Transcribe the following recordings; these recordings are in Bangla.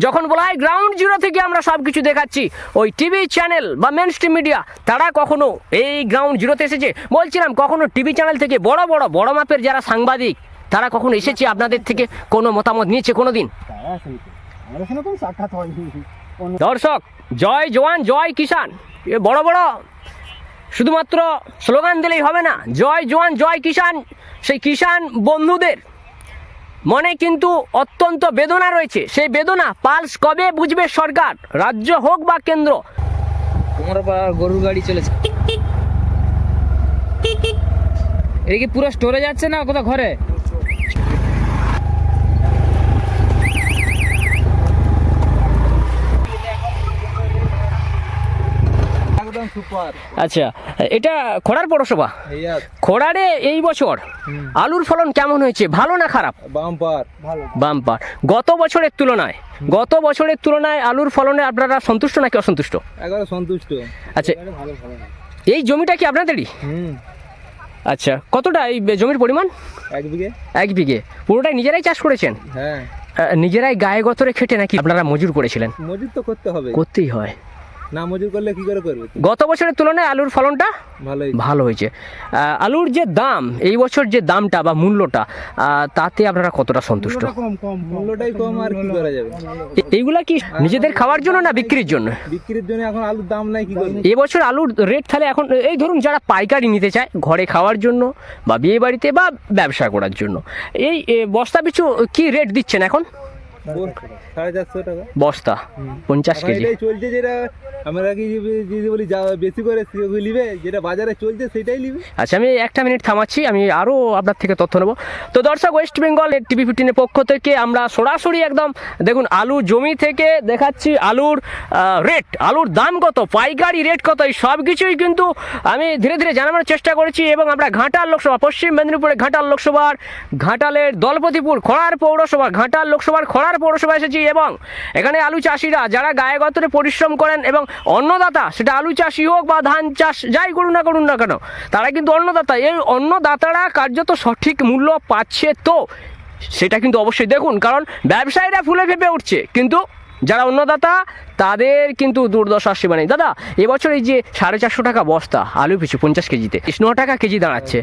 যখন বলা হয় গ্রাউন্ড জিরো থেকে আমরা সব কিছু দেখাচ্ছি ওই টিভি চ্যানেল বা মেন স্ট্রিম মিডিয়া তারা কখনো এই গ্রাউন্ড জিরোতে এসেছে? বলছিলাম কখনো টিভি চ্যানেল থেকে বড় বড় বড় মাপের যারা সাংবাদিক তারা কখনো এসেছে আপনাদের থেকে কোনো মতামত নিয়েছে কোনো দিন দর্শক জয় জওয়ান জয় কিষান এ বড় বড় শুধুমাত্র স্লোগান দিলেই হবে না জয় জওয়ান জয় কিষান সেই কিষান বন্ধুদের মনে কিন্তু অত্যন্ত বেদনা রয়েছে। সেই বেদনা পালস কবে বুঝবে সরকার? রাজ্য হোক বা কেন্দ্র। গরুর গাড়ি চলেছে। এটা কি পুরো স্টোরে যাচ্ছে না কোথাও ঘরে? আচ্ছা এটা খোড়ার পৌরসভা? এইয়া খোড়ারে এই বছর আলুর ফলন কেমন হয়েছে ভালো না খারাপ? বাম্পার। বাম্পার। গত বছরের তুলনায় গত বছরের তুলনায় আলুর ফলনে আপনারা সন্তুষ্ট নাকি অসন্তুষ্ট? একবারে সন্তুষ্ট। আচ্ছা। ভালো ভালো না এই জমিটা কি আপনাদেরই? আচ্ছা কতটা এই জমির পরিমাণ? এক বিঘে। এক বিঘে। পুরোটাই নিজেরাই চাষ করেছেন? হ্যাঁ। নিজেরাই গায়ে গতরে খেটে নাকি আপনারা মজুর করেছিলেন? মজুর তো করতে হবে। করতেই হয়। না মজুর করলে কি করে করবে? গত বছরের তুলনায় আলুর ফলনটা ভালোই। ভালো হয়েছে। আলুর যে দাম এই বছর যে দামটা বা মূল্যটা তাতে আপনারা কতটা সন্তুষ্ট? কম কম। মূল্যটাই কম আর কি করা যাবে? এইগুলা কি নিজেদের খাওয়ার জন্য না বিক্রির জন্য? বিক্রির জন্য এখন আলুর দাম নাই কি করবে? এবছর আলুর রেট তাহলে এখন এই ধরুন যারা পাইকারি নিতে চায় ঘরে খাওয়ার জন্য বা বিয়ে বাড়িতে বা ব্যবসা করার জন্য এই বস্তা পিছু কি রেট দিচ্ছেন এখন? সাড়ে চারশো টাকা। বস্তা পঞ্চাশ কেজি। চলছে যেটা আমরা কি যদি বলি যা বেশি করে লিবে যেটা বাজারে চলছে সেটাই লিবে আচ্ছা আমি একটা মিনিট থামাচ্ছি আমি আরও আপনার থেকে তথ্য নেব। তো দর্শক ওয়েস্ট বেঙ্গল টিভি ফিফটিনের পক্ষ থেকে আমরা সরাসরি একদম দেখুন আলু জমি থেকে দেখাচ্ছি আলুর রেট আলুর দাম কত পাইকারি রেট কত এই সব কিছুই কিন্তু আমি ধীরে ধীরে জানানোর চেষ্টা করেছি এবং আমরা ঘাটাল লোকসভা পশ্চিম মেদিনীপুরে ঘাটাল লোকসভার ঘাটালের দলপতিপুর খড়ার পৌরসভা ঘাটাল লোকসভার খড়ার পৌরসভা এসেছি এবং এখানে আলু চাষিরা যারা গায়ে গতরে পরিশ্রম করেন এবং অন্নদাতা, সেটা আলু চাষি হোক বা ধান চাষ, যাই করুন না করুন না কেন, তারা কিন্তু অন্নদাতা। এই অন্নদাতারা কার্যত সঠিক মূল্য পাচ্ছে তো, সেটা কিন্তু অবশ্যই দেখুন, কারণ ব্যবসায়ীরা ফুলে ফেঁপে উঠছে, কিন্তু যারা অন্নদাতা তাদের কিন্তু দুর্দশা সীমা নেই দাদা এবছর এই যে সাড়ে চারশো টাকা বস্তা আলু পিছু পঞ্চাশ কেজিতে ন টাকা কেজি দাঁড়াচ্ছে।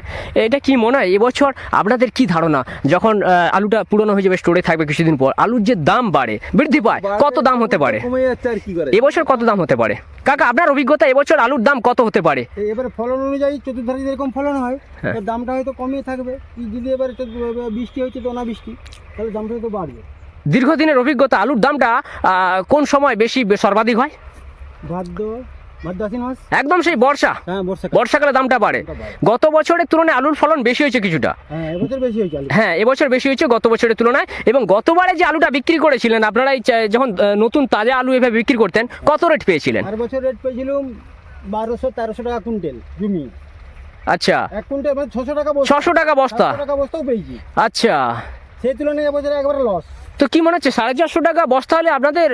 এটা কি মনে হয় এবছর আপনাদের কি ধারণা? যখন আলুটা পুরনো হয়ে যাবে স্টোরে থাকবে কিছুদিন পর আলুর যে দাম বাড়ে বৃদ্ধি পায় কত দাম হতে পারে? এবছর কত দাম হতে পারে? কাকা আপনার অভিজ্ঞতা এবছর আলুর দাম কত হতে পারে? এবারে ফলন অনুযায়ী চতুর্ধারে যেরকম ফলন হয় হ্যাঁ। দামটা হয়তো কমই থাকবে। যদি এবারে বৃষ্টি হচ্ছে তো অনাবৃষ্টি তাহলে দামটা হয়তো বাড়বে। দীর্ঘদিনের অভিজ্ঞতা আলুর দামটা কোন সময় বেশি সর্বাধিক হয়? ভাদ্র একদম সেই বর্ষা। হ্যাঁ বর্ষাকালে দামটা বাড়ে। গত বছরের তুলনায় আলুর ফলন বেশি হয়েছে কিছুটা। হ্যাঁ এবছর বেশি হয়েছে হ্যাঁ গত বছরের তুলনায়। এবং গতবারে যে আলুটা বিক্রি করেছিলেন আপনারা যখন নতুন তাজা আলু এভাবে বিক্রি করতেন কত রেট পেয়েছিলেন? বছর রেট পেয়েছিলাম বারোশো তেরোশো টাকা কুইন্টেল জমি। আচ্ছা। এক কুইন্টাল মানে ছশো টাকা ছশো টাকা বস্তা? টাকা বস্তাও পেয়েছি। আচ্ছা। সেই তুলনায় এবছর একবারে লস তো কি মনে হচ্ছে সাড়ে চারশো টাকা বস্তা হলে আপনাদের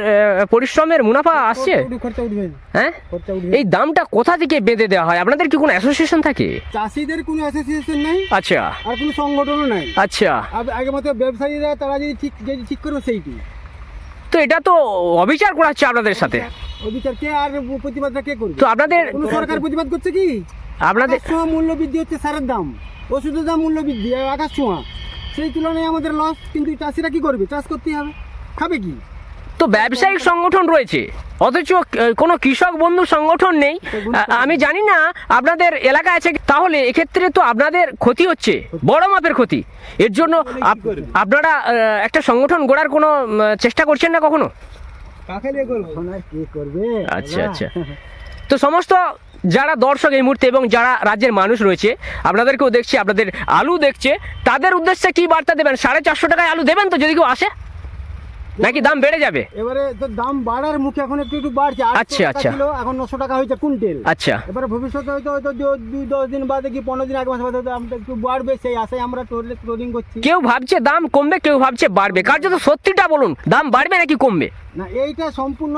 পরিশ্রমের মুনাফা আসছে? হ্যাঁ? এই দামটা কোথা থেকে বেঁধে দেওয়া হয়? আপনাদের কি কোনো অ্যাসোসিয়েশন থাকে? চাষিদের কোনো অ্যাসোসিয়েশন নেই আচ্ছা। আর কোনো সংগঠনও নাই। আচ্ছা। আগে মতো ব্যবসায়ীরা তারা যদি ঠিক যদি ঠিক করবে সেইটি। তো এটা তো অবিচার করা হচ্ছে আপনাদের সাথে। অবিচার কে আর প্রতিবাদটা কে করবে? তো আপনাদের কোনো সরকার প্রতিবাদ করছে কি? আপনাদের মূল্য বৃদ্ধি হচ্ছে সারের দাম। ওষুধের দাম মূল্য বৃদ্ধি আকাশ ছোঁয়া। সেই তুলনায় আমাদের লস কিন্তু চাষিরা কি করবে? চাষ করতে হবে। খাবে কি? তো ব্যবসায়িক সংগঠন রয়েছে। অথচ কোনো কৃষক বন্ধু সংগঠন নেই। আমি জানি না আপনাদের এলাকায় আছে তাহলে এক্ষেত্রে তো আপনাদের ক্ষতি হচ্ছে। বড় মাপের ক্ষতি। এর জন্য আপনারা একটা সংগঠন গড়ার কোনো চেষ্টা করছেন না কখনো? কাকে নিয়ে করব? এখন আর কে করবে? আচ্ছা আচ্ছা। তো সমস্ত যারা দর্শক এই মুহূর্তে এবং যারা রাজ্যের মানুষ রয়েছে আপনাদেরকেও দেখছি আপনাদের আলু দেখছে তাদের উদ্দেশ্যে কি বার্তা দেবেন? সাড়ে চারশো টাকায় আলু দেবেন তো যদি কেউ আসে? নাকি দাম বেড়ে যাবে? এবারে তো দাম বাড়ার মুখে এখন একটু একটু বাড়ছে আচ্ছা, আচ্ছা। ছিল এখন নশো টাকা হয়েছে কুইন্টেল। আচ্ছা। এবারে ভবিষ্যতে হয়তো হয়তো দুই দশ দিন বাদে কি পনেরো দিন এক মাস বাদে দামটা একটু বাড়বে সেই আশায় আমরা ট্রেডিং করছি। কেউ ভাবছে দাম কমবে কেউ ভাবছে বাড়বে। কার যদি সত্যিটা বলুন দাম বাড়বে নাকি কমবে? না এইটা সম্পূর্ণ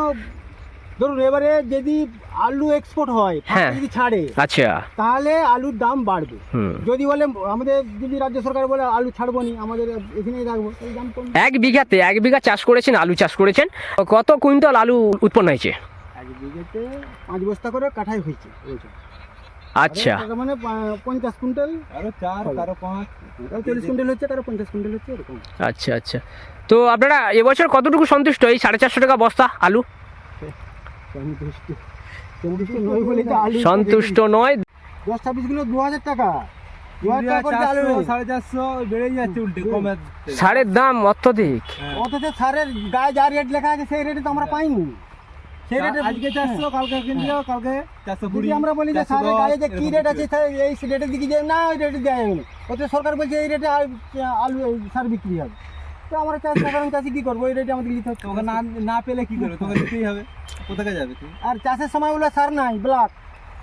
ধরুন এবারে যদি আলু এক্সপোর্ট হয় হ্যাঁ। যদি ছাড়ে আচ্ছা। তাহলে আলুর দাম বাড়বে। হুম। যদি বলে আমাদের যদি রাজ্য সরকার বলে আলু ছাড়বো নি আমাদের এখানেই রাখব এই দাম কম। এক বিঘাতে এক বিঘা চাষ করেছেন আলু চাষ করেছেন কত কুইন্টাল আলু উৎপন্ন হয়েছে? এক বিঘেতে পাঁচ বস্তা করে কাঠাই হয়েছে বলছে। আচ্ছা। তার মানে পা- পঞ্চাশ কুইন্টাল? কারও চার কারও পাঁচ। চল্লিশ কুইন্টাল হচ্ছে কারও পঞ্চাশ কুইন্টাল হচ্ছে এরকম। আচ্ছা আচ্ছা। তো আপনারা এবছর কতটুকু সন্তুষ্ট এই সাড়ে চারশো টাকা বস্তা আলু? সন্তুষ্ট। সন্তুষ্ট নয় বলে তো আলু সন্তুষ্ট নয়। দশ ছাব্বিশ কিলো দু হাজার টাকা। সারের দাম অত্যধিক। হ্যাঁ। অথচ সারের গায়ে যা রেট লেখা আছে সেই রেটে তো আমরা পাইনি। সেই রেটে আজকে চারশো কালকে কিনলেও কালকে চারশো কুড়ি আমরা বলি যে সারের গায়ে যে কি রেট আছে এই রেটের দিকে যে না ওই রেটে না অথচ সরকার বলছে এই রেটে আলু এই সার বিক্রি হবে। তো আমরা চাষ সাধারণ চাষি কি করব? এই রেটে আমাদের নিতে হচ্ছে তোকে না না পেলে কি করবে? তোকে দিতেই হবে। কোথাকে যাবে তুই? আর চাষের সময় বলে সার নাই ব্লক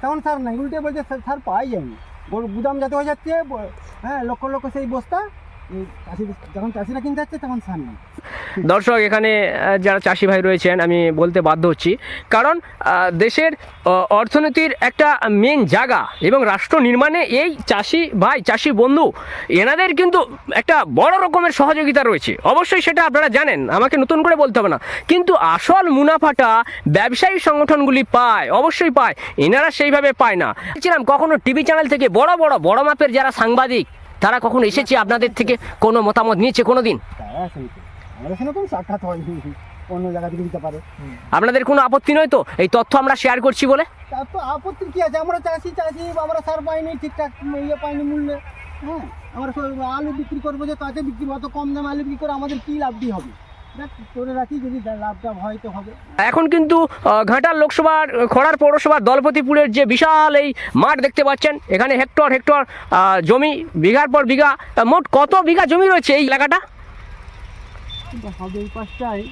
তখন সার নাই। উল্টে বলছে সার- পাই যায়নি গুদাম যাতে হয়ে যাচ্ছে হ্যাঁ লক্ষ লক্ষ সেই বস্তা চাষি, যখন চাষিরা কিনতে যাচ্ছে, তখন সার নেই। দর্শক, এখানে যারা চাষি ভাই রয়েছেন, আমি বলতে বাধ্য হচ্ছি। কারণ দেশের অর্থনীতির একটা মেন জায়গা এবং রাষ্ট্র নির্মাণে এই চাষি ভাই, চাষি বন্ধু, এনাদের কিন্তু একটা বড় রকমের সহযোগিতা রয়েছে। অবশ্যই সেটা আপনারা জানেন, আমাকে নতুন করে বলতে হবে না। কিন্তু আসল মুনাফাটা ব্যবসায়ী সংগঠনগুলি পায়, অবশ্যই পায়। এনারা সেইভাবে পায় না। বলছিলাম কখনো টিভি চ্যানেল থেকে বড় বড় বড় মাপের যারা সাংবাদিক, তারা কখন এসেছে আপনাদের থেকে কোনো মতামত নিয়েছে কোনো দিন সাক্ষাৎ হয়নি অন্য জায়গা থেকে দিতে পারে। আপনাদের কোনো আপত্তি নয় তো? এই তথ্য আমরা শেয়ার করছি বলে? তার তো আপত্তি কি আছে? আমরা চাষি চাষি আমরা সার পাইনি ঠিকঠাক ইয়ে পাইনি মূল্যে। হ্যাঁ আমরা আলু বিক্রি করব যে তাতে বিক্রি অত কম দামে আলু বিক্রি করে আমাদের কী লাভটি হবে? করে রাখি যদি লাভটা হয় তো হবে। এখন কিন্তু ঘাটাল লোকসভার খড়ার পৌরসভার দলপতিপুরের যে বিশাল এই মাঠ দেখতে পাচ্ছেন এখানে হেক্টর হেক্টর জমি বিঘার পর বিঘা মোট কত বিঘা জমি রয়েছে এই এলাকাটা? কিন্তু হবে এই পাঁচটায়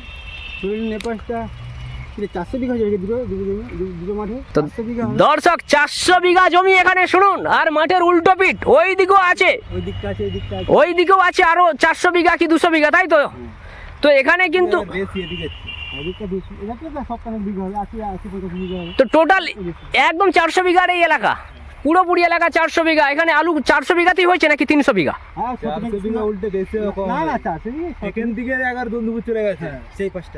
ধরুন হয়ে বিঘা হবে। দর্শক চারশো বিঘা জমি এখানে শুনুন আর মাঠের উল্টো পিঠ ওই দিকেও আছে ওই দিকেও আছে। আরও চারশো বিঘা কি দুশো বিঘা তাই তো? তো এখানে কিন্তু তো টোটাল একদম চারশো বিঘার এই এলাকা। পুরোপুরি এলাকা চারশো বিঘা। এখানে আলু চারশো বিঘাতেই হয়েছে নাকি তিনশো বিঘা? হ্যাঁ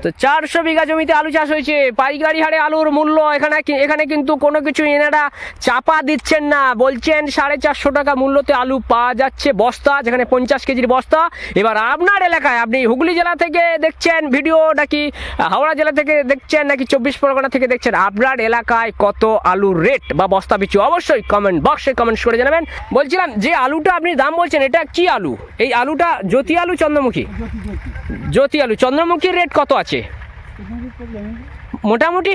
তো চারশো বিঘা জমিতে আলু চাষ হয়েছে। পাইকারি হারে আলুর মূল্য এখানে কি- এখানে কিন্তু কোনো কিছু এনারা চাপা দিচ্ছেন না। বলছেন সাড়ে চারশো টাকা মূল্যতে আলু পাওয়া যাচ্ছে বস্তা যেখানে পঞ্চাশ কেজির বস্তা। এবার আপনার এলাকায় আপনি হুগলি জেলা থেকে দেখছেন ভিডিও নাকি হাওড়া জেলা থেকে দেখছেন নাকি চব্বিশ পরগনা থেকে দেখছেন আপনার এলাকায় কত আলুর রেট বা বস্তা পিছু? অবশ্যই কমেন্ট বক্সে কমেন্টস করে জানাবেন। বলছিলাম যে আলুটা আপনি দাম বলছেন এটা কি আলু? এই আলুটা জ্যোতি আলু চন্দ্রমুখী? জ্যোতি আলু চন্দ্রমুখীর রেট কত আছে। মোটামুটি।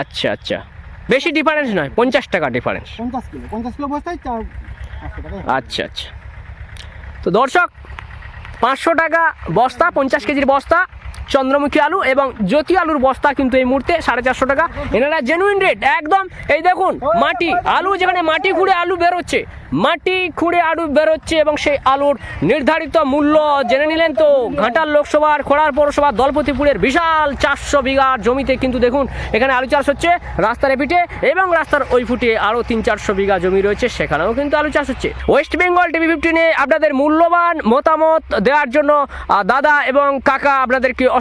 আচ্ছা আচ্ছা। বেশি ডিফারেন্স নয় পঞ্চাশ টাকা ডিফারেন্স আচ্ছা আচ্ছা। তো দর্শক পাঁচশো টাকা বস্তা পঞ্চাশ কেজির বস্তা চন্দ্রমুখী আলু এবং জ্যোতি আলুর বস্তা কিন্তু এই মুহূর্তে সাড়ে চারশো টাকা। এনারা জেনুইন রেট একদম। এই দেখুন, মাটি, আলু যেখানে মাটি খুঁড়ে আলু বেরোচ্ছে, মাটি খুঁড়ে আলু বেরোচ্ছে এবং সেই আলুর নির্ধারিত মূল্য জেনে নিলেন তো, ঘাটাল লোকসভার, খোড়ার পৌরসভার দলপতিপুরের বিশাল চারশো বিঘার জমিতে কিন্তু দেখুন, এখানে আলু চাষ হচ্ছে রাস্তার এপিঠে এবং রাস্তার ওই ফুটে আরও তিন চারশো বিঘা জমি রয়েছে, সেখানেও কিন্তু আলু চাষ হচ্ছে। ওয়েস্ট বেঙ্গল টিভি ফিফটিনে আপনাদের মূল্যবান মতামত দেওয়ার জন্য দাদা এবং কাকা আপনাদেরকে